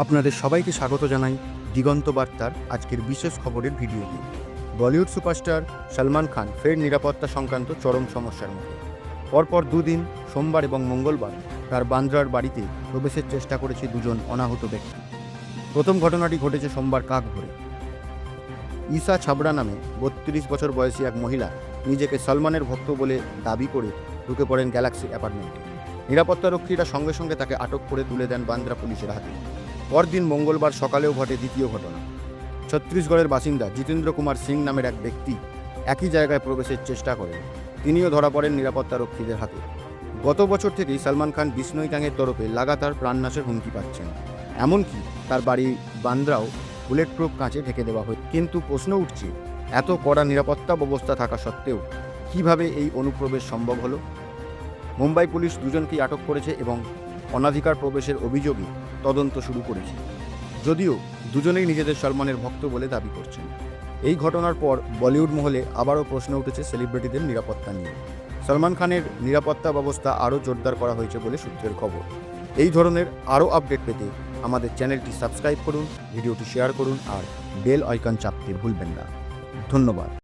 আপনাদের সবাইকে স্বাগত জানাই দিগন্ত বার্তার আজকের বিশেষ খবরের ভিডিওতে বলিউড সুপারস্টার সলমান খান ফের নিরাপত্তা সংক্রান্ত চরম সমস্যার মুখে। পরপর দুদিন, সোমবার এবং মঙ্গলবার, তার বান্দ্রার বাড়িতে প্রবেশের চেষ্টা করেছে দুজন অনাহত ব্যক্তি। প্রথম ঘটনাটি ঘটেছে সোমবার কাক ভোরে। ঈশা ছাবড়া নামে বত্রিশ বছর বয়সী এক মহিলা নিজেকে সলমানের ভক্ত বলে দাবি করে ঢুকে পড়েন গ্যালাক্সি অ্যাপার্টমেন্টে। নিরাপত্তারক্ষীরা সঙ্গে সঙ্গে তাকে আটক করে তুলে দেন বান্দ্রা পুলিশের হাতে। পরদিন মঙ্গলবার সকালেও ঘটে দ্বিতীয় ঘটনা। ছত্তিশগড়ের বাসিন্দা জিতেন্দ্র কুমার সিং নামের এক ব্যক্তি একই জায়গায় প্রবেশের চেষ্টা করেন। তিনিও ধরা পড়েন নিরাপত্তারক্ষীদের হাতে। গত বছর থেকেই সালমান খান বিষ্ণুই গ্যাংয়ের তরফে লাগাতার প্রাণনাশের হুমকি পাচ্ছেন। এমনকি তার বাড়ি বান্দ্রাও বুলেট প্রুফ কাঁচে ঢেকে দেওয়া হয়। কিন্তু প্রশ্ন উঠছে, এত কড়া নিরাপত্তা ব্যবস্থা থাকা সত্ত্বেও কীভাবে এই অনুপ্রবেশ সম্ভব হলো? মুম্বাই পুলিশ দুজনকেই আটক করেছে এবং অনাধিকার প্রবেশের অভিযোগে তদন্ত শুরু করেছে। যদিও দুজনেই নিজেদের সলমানের ভক্ত বলে দাবি করছেন। এই ঘটনার পর বলিউড মহলে আবারও প্রশ্ন উঠেছে সেলিব্রিটিদের নিরাপত্তা নিয়ে। সলমান খানের নিরাপত্তা ব্যবস্থা আরও জোরদার করা হয়েছে বলে সূত্রের খবর। এই ধরনের আরও আপডেট পেতে আমাদের চ্যানেলটি সাবস্ক্রাইব করুন, ভিডিওটি শেয়ার করুন আর বেল আইকন চাপতে ভুলবেন না। ধন্যবাদ।